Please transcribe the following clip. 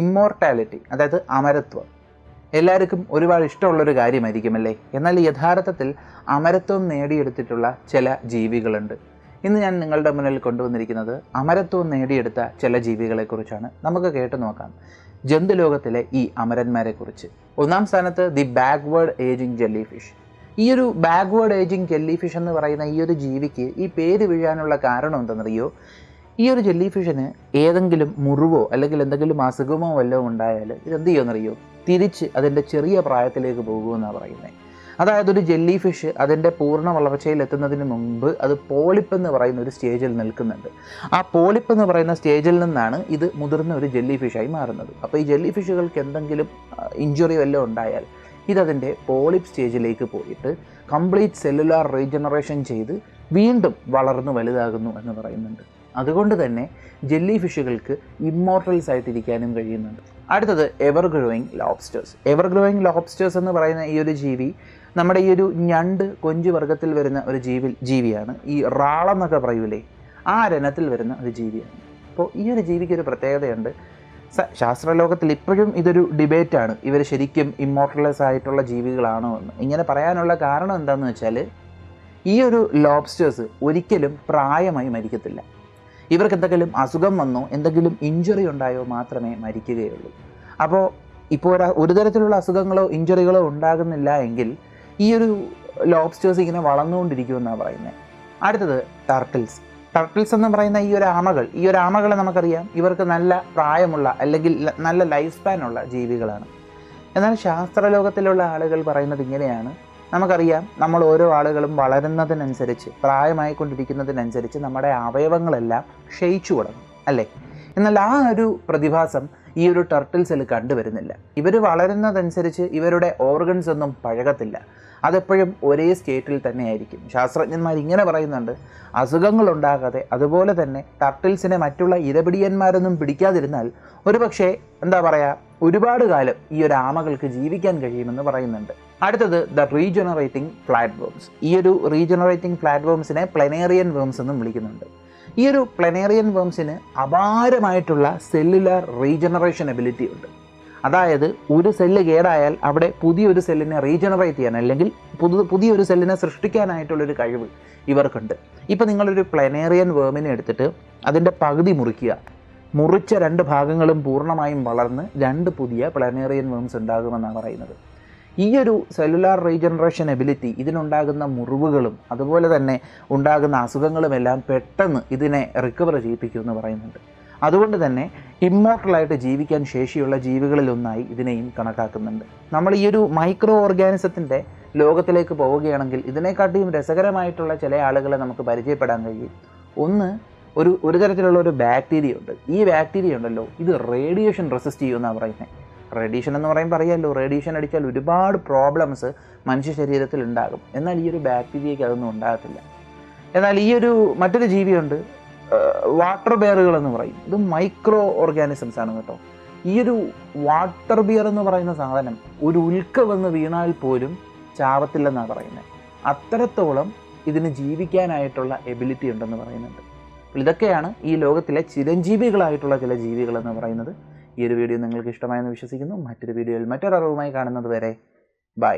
Immortality അതായത് അമരത്വം. എല്ലാവർക്കും ഒരുപാട് ഇഷ്ടമുള്ളൊരു കാര്യമായിരിക്കുമല്ലേ? എന്നാൽ യഥാർത്ഥത്തിൽ അമരത്വം നേടിയെടുത്തിട്ടുള്ള ചില ജീവികളുണ്ട്. ഇന്ന് ഞാൻ നിങ്ങളുടെ മുന്നിൽ കൊണ്ടുവന്നിരിക്കുന്നത് അമരത്വം നേടിയെടുത്ത ചില ജീവികളെക്കുറിച്ചാണ്. നമുക്ക് കേട്ടു നോക്കാം. ജന്തുലോകത്തിലെ ഈ അമരന്മാരെക്കുറിച്ച്. ഒന്നാം സ്ഥാനത്ത് the backward ageing jelly fish ഈ ഒരു ബാക്ക്വേർഡ് ഏജിങ് ജെല്ലി ഫിഷ് എന്ന് പറയുന്ന ഈ ഒരു ജീവിക്ക് ഈ പേര് വീഴാനുള്ള കാരണം എന്തെന്നറിയോ ഈ ഒരു ജെല്ലി ഫിഷിന് ഏതെങ്കിലും മുറിവോ അല്ലെങ്കിൽ എന്തെങ്കിലും അസുഖമോ വല്ലതും ഉണ്ടായാൽ ഇതെന്ത് ചെയ്യുമെന്നറിയോ? തിരിച്ച് അതിന്റെ ചെറിയ പ്രായത്തിലേക്ക് പോകുമെന്നാണ് പറയുന്നത് അതായത് ഒരു ജെല്ലി ഫിഷ് അതിന്റെ പൂർണ വളർച്ചയിൽ എത്തുന്നതിന് മുമ്പ് അത് പോളിപ്പ് എന്ന് പറയുന്ന ഒരു സ്റ്റേജിൽ നിൽക്കുന്നുണ്ട്. ആ പോളിപ്പ് എന്ന് പറയുന്ന സ്റ്റേജിൽ നിന്നാണ് ഇത് മുതിർന്ന ഒരു ജെല്ലി ഫിഷായി മാറുന്നത്. അപ്പോൾ ഈ ജെല്ലി ഫിഷുകൾക്ക് എന്തെങ്കിലും ഇഞ്ചുറി വല്ലതും ഉണ്ടായാൽ ഇതതിന്റെ പോളിപ്പ് സ്റ്റേജിലേക്ക് പോയിട്ട് കംപ്ലീറ്റ് സെല്ലുലാർ റീജനറേഷൻ ചെയ്ത് വീണ്ടും വളർന്നു വലുതാകുന്നു എന്ന് പറയുന്നുണ്ട്. അതുകൊണ്ട് തന്നെ ജെല്ലി ഫിഷുകൾക്ക് ഇമ്മോർട്ടൽസ് ആയിട്ടിരിക്കാനും കഴിയുന്നുണ്ട്. അടുത്തത് ever growing lobsters ever growing lobsters എന്ന് പറയുന്ന ഈ ഒരു ജീവി നമ്മുടെ ഈ ഒരു ഞണ്ട് കൊഞ്ചു വർഗത്തിൽ വരുന്ന ഒരു ജീവി ജീവിയാണ്. ഈ റാളെന്നൊക്കെ പറയൂലേ ആ രനത്തിൽ വരുന്ന ഒരു ജീവിയാണ്. അപ്പോൾ ഈ ഒരു ജീവിക്ക് ഒരു പ്രത്യേകതയുണ്ട്. ശാസ്ത്രലോകത്തിൽ ഇപ്പോഴും ഇതൊരു ഡിബേറ്റാണ്. ഇവർ ശരിക്കും ഇമ്മോർട്ടലൈസ് ആയിട്ടുള്ള ജീവികളാണോ എന്ന്. ഇങ്ങനെ പറയാനുള്ള കാരണം എന്താണെന്ന് വെച്ചാൽ ഈ ഒരു ലോബ്സ്റ്റേഴ്സ് ഒരിക്കലും പ്രായമായി മരിക്കത്തില്ല. ഇവർക്ക് എന്തെങ്കിലും അസുഖം വന്നോ എന്തെങ്കിലും ഇഞ്ചുറി ഉണ്ടായോ മാത്രമേ മരിക്കുകയുള്ളൂ. അപ്പോൾ ഇപ്പോൾ ഒരു ഒരു തരത്തിലുള്ള അസുഖങ്ങളോ ഇഞ്ചുറികളോ ഉണ്ടാകുന്നില്ല എങ്കിൽ ഈ ഒരു ലോബ്സ്റ്റേഴ്സ് ഇങ്ങനെ വളർന്നുകൊണ്ടിരിക്കുമെന്നാണ് പറയുന്നത് അടുത്തത് ടർട്ടിൽസ് ടർട്ടിൽസ് എന്ന് പറയുന്ന ഈ ഒരു ആമകൾ ഈ ഒരു ആമകളെ നമുക്കറിയാം. ഇവർക്ക് നല്ല പ്രായമുള്ള അല്ലെങ്കിൽ നല്ല ലൈഫ് സ്പാൻ ഉള്ള ജീവികളാണ്. എന്നാൽ ശാസ്ത്രലോകത്തിലുള്ള ആളുകൾ പറയുന്നത് ഇങ്ങനെയാണ്. നമുക്കറിയാം നമ്മൾ ഓരോ ആളുകളും വളരുന്നതിനനുസരിച്ച് പ്രായമായിക്കൊണ്ടിരിക്കുന്നതിനനുസരിച്ച് നമ്മുടെ അവയവങ്ങളെല്ലാം ക്ഷയിച്ചു തുടങ്ങും അല്ലേ? എന്നാൽ ആ ഒരു പ്രതിഭാസം ഈ ഒരു ടർട്ടിൽസിൽ കണ്ടുവരുന്നില്ല. ഇവർ വളരുന്നതനുസരിച്ച് ഇവരുടെ ഓർഗൻസ് ഒന്നും പഴകത്തില്ല. അതെപ്പോഴും ഒരേ സ്റ്റേറ്റിൽ തന്നെയായിരിക്കും. ശാസ്ത്രജ്ഞന്മാർ ഇങ്ങനെ പറയുന്നുണ്ട് അസുഖങ്ങളുണ്ടാകാതെ അതുപോലെ തന്നെ ടർട്ടിൽസിനെ മറ്റുള്ള ഇരപിടിയന്മാരൊന്നും പിടിക്കാതിരുന്നാൽ ഒരുപക്ഷെ എന്താ പറയുക ഒരുപാട് കാലം ഈ ഒരു ആമകൾക്ക് ജീവിക്കാൻ കഴിയുമെന്ന് പറയുന്നുണ്ട്. അടുത്തത് ദ റീജനറേറ്റിംഗ് പ്ലാറ്റ്ഫോംസ് ഈ ഒരു റീജനറേറ്റിംഗ് പ്ലാറ്റ്ഫോംസിനെ പ്ലനേറിയൻ വേംസ് എന്നും വിളിക്കുന്നുണ്ട്. ഈ ഒരു പ്ലനേറിയൻ വേംസിന് അപാരമായിട്ടുള്ള സെല്ലുലാർ റീജനറേഷൻ എബിലിറ്റി ഉണ്ട്. അതായത് ഒരു സെല്ല് കേടായാൽ അവിടെ പുതിയൊരു സെല്ലിനെ റീജനറേറ്റ് ചെയ്യാൻ അല്ലെങ്കിൽ പുതു പുതിയൊരു സെല്ലിനെ സൃഷ്ടിക്കാനായിട്ടുള്ളൊരു കഴിവ് ഇവർക്കുണ്ട്. ഇപ്പോൾ നിങ്ങളൊരു പ്ലനേറിയൻ വേമിനെ എടുത്തിട്ട് അതിന്റെ പകുതി മുറിക്കുക. മുറിച്ച രണ്ട് ഭാഗങ്ങളും പൂർണമായും വളർന്ന് രണ്ട് പുതിയ പ്ലനേറിയൻ വേംസ് ഉണ്ടാകുമെന്നാണ് പറയുന്നത്. ഈ ഒരു സെല്ലുലാർ റീജനറേഷൻ എബിലിറ്റി ഇതിനുണ്ടാകുന്ന മുറിവുകളും അതുപോലെ തന്നെ ഉണ്ടാകുന്ന അസുഖങ്ങളുമെല്ലാം പെട്ടെന്ന് ഇതിനെ റിക്കവർ ചെയ്യിപ്പിക്കുമെന്ന് പറയുന്നുണ്ട്. അതുകൊണ്ട് തന്നെ ഇമ്മോർട്ടലായിട്ട് ജീവിക്കാൻ ശേഷിയുള്ള ജീവികളിലൊന്നായി ഇതിനെയും കണക്കാക്കുന്നുണ്ട്. നമ്മൾ ഈ ഒരു മൈക്രോ ഓർഗാനിസത്തിന്റെ ലോകത്തിലേക്ക് പോവുകയാണെങ്കിൽ ഇതിനെക്കാട്ടിയും രസകരമായിട്ടുള്ള ചില ആളുകളെ നമുക്ക് പരിചയപ്പെടാൻ കഴിയും. ഒന്ന് ഒരു ഒരു തരത്തിലുള്ള ഒരു ബാക്ടീരിയ ഉണ്ട്. ഈ ബാക്ടീരിയ ഉണ്ടല്ലോ ഇത് റേഡിയേഷൻ റെസിസ്റ്റ് ചെയ്യുമെന്നാണ് പറയുന്നത് റേഡിയേഷൻ എന്ന് പറയുമ്പോൾ അറിയാമല്ലോ റേഡിയേഷൻ അടിച്ചാൽ ഒരുപാട് പ്രോബ്ലംസ് മനുഷ്യ ശരീരത്തിൽ ഉണ്ടാകും. എന്നാൽ ഈ ഒരു ബാക്ടീരിയയ്ക്ക് അതൊന്നും ഉണ്ടാകത്തില്ല. എന്നാൽ ഈ ഒരു മറ്റൊരു ജീവിയുണ്ട് വാട്ടർ ബെയറുകൾ എന്ന് പറയും. ഇത് മൈക്രോ ഓർഗാനിസംസ് ആണ് കേട്ടോ. ഈ ഒരു വാട്ടർ ബിയർ എന്ന് പറയുന്ന സാധനം ഒരു ഉൽക്ക വന്ന് വീണാൽ പോലും ചാവത്തില്ലെന്നാണ് പറയുന്നത്. അത്രത്തോളം ഇതിന് ജീവിക്കാനായിട്ടുള്ള എബിലിറ്റി ഉണ്ടെന്ന് പറയുന്നുണ്ട്. ഇതൊക്കെയാണ് ഈ ലോകത്തിലെ ചിരഞ്ജീവികളായിട്ടുള്ള ചില ജീവികളെന്ന് പറയുന്നത്. ഈ ഒരു വീഡിയോ നിങ്ങൾക്ക് ഇഷ്ടമായെന്ന് വിശ്വസിക്കുന്നു. മറ്റൊരു വീഡിയോയിൽ മറ്റൊരു അറിവുമായി കാണുന്നത് വരെ ബൈ.